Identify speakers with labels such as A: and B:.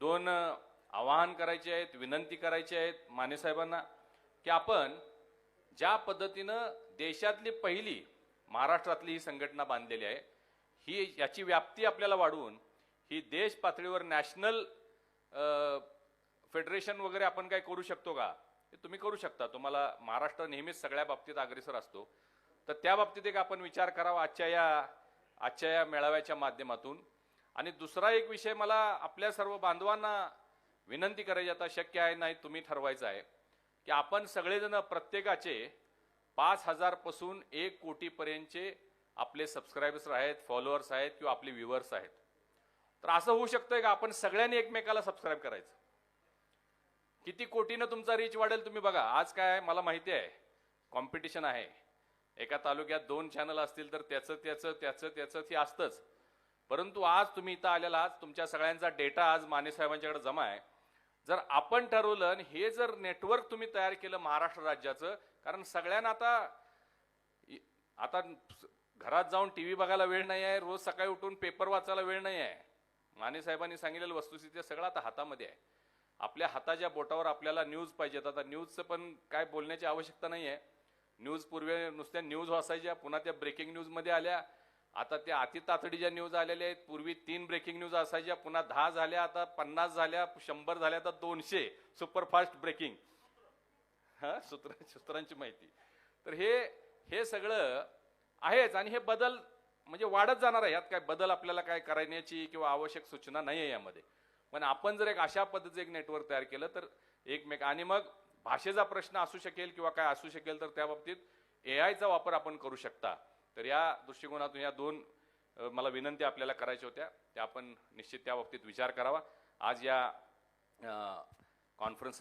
A: दोन आवाहन करायचे आहेत विनंती करायची आहेत मानेसाहेबांना की आपण ज्या पद्धतीनं देशातली पहिली महाराष्ट्रातली ही संघटना बांधलेली आहे ही याची व्याप्ती आपल्याला वाढवून ही देश पातळीवर नॅशनल फेडरेशन वगैरे आपण काय करू शकतो का? हे तुम्ही करू शकता. तुम्हाला महाराष्ट्र नेहमीच सगळ्या बाबतीत अग्रेसर असतो. तर त्या बाबतीत एक आपण विचार करावा आजच्या या आजच्या या मेळाव्याच्या माध्यमातून. आणि दुसरा एक विषय मला आपल्या सर्व बांधवांना विनंती करायची आता शक्य आहे नाही तुम्ही ठरवायचं आहे की आपण सगळेजण प्रत्येकाचे पाच हजारपासून एक कोटीपर्यंतचे आपले सबस्क्रायबर्स आहेत फॉलोअर्स आहेत किंवा आपले व्ह्युअर्स आहेत. तर असं होऊ शकतंय का? आपण सगळ्यांनी एकमेकाला सबस्क्राईब करायचं. किती कोटीनं तुमचा रीच वाढेल तुम्ही बघा. आज काय मला माहिती आहे. कॉम्पिटिशन आहे. एका तालुक्यात दोन चॅनल असतील तर त्याचं त्याचं त्याचं त्याचं ते असतंच. परंतु आज तुम्ही इथं आलेला आज तुमच्या सगळ्यांचा डेटा आज माने साहेबांच्याकडे जमा आहे. जर आपण ठरवलं आणि हे जर नेटवर्क तुम्ही तयार केलं महाराष्ट्र राज्याचं कारण सगळ्यांना आता आता घरात जाऊन टी व्ही बघायला वेळ नाही आहे रोज सकाळी उठून पेपर वाचायला वेळ नाही आहे. माने साहेबांनी सांगितलेलं वस्तुस्थिती सगळं आता हातामध्ये आहे. आपल्या हाताच्या बोटावर आपल्याला न्यूज पाहिजेत. आता न्यूजचं पण काय बोलण्याची आवश्यकता नाही आहे न्यूज पूर्वी नुसत्या न्यूज वाचायच्या पुन्हा त्या ब्रेकिंग न्यूजमध्ये आल्या. आता त्या अति तातडीच्या न्यूज आलेल्या आहेत. पूर्वी तीन ब्रेकिंग न्यूज असायच्या पुन्हा दहा झाल्या आता पन्नास झाल्या शंभर झाल्या आता दोनशे. सुपरफास्ट ब्रेकिंग हा? सूत्र सूत्रांची माहिती. तर हे हे सगळं आहेच आणि हे बदल म्हणजे वाढत जाणार आहे. यात काय बदल आपल्याला काय करण्याची किंवा आवश्यक सूचना नाही आहे यामध्ये. पण आपण जर एक अशा पद्धतीचं एक नेटवर्क तयार केलं तर एकमेक आणि मग भाषेचा प्रश्न असू शकेल किंवा काय असू शकेल तर त्या बाबतीत ए आयचा वापर आपण करू शकता. तर या दृष्टिकोनातून या दोन मला विनंती आपल्याला करायच्या होत्या त्या आपण निश्चित त्या बाबतीत विचार करावा. आज या कॉन्फरन्स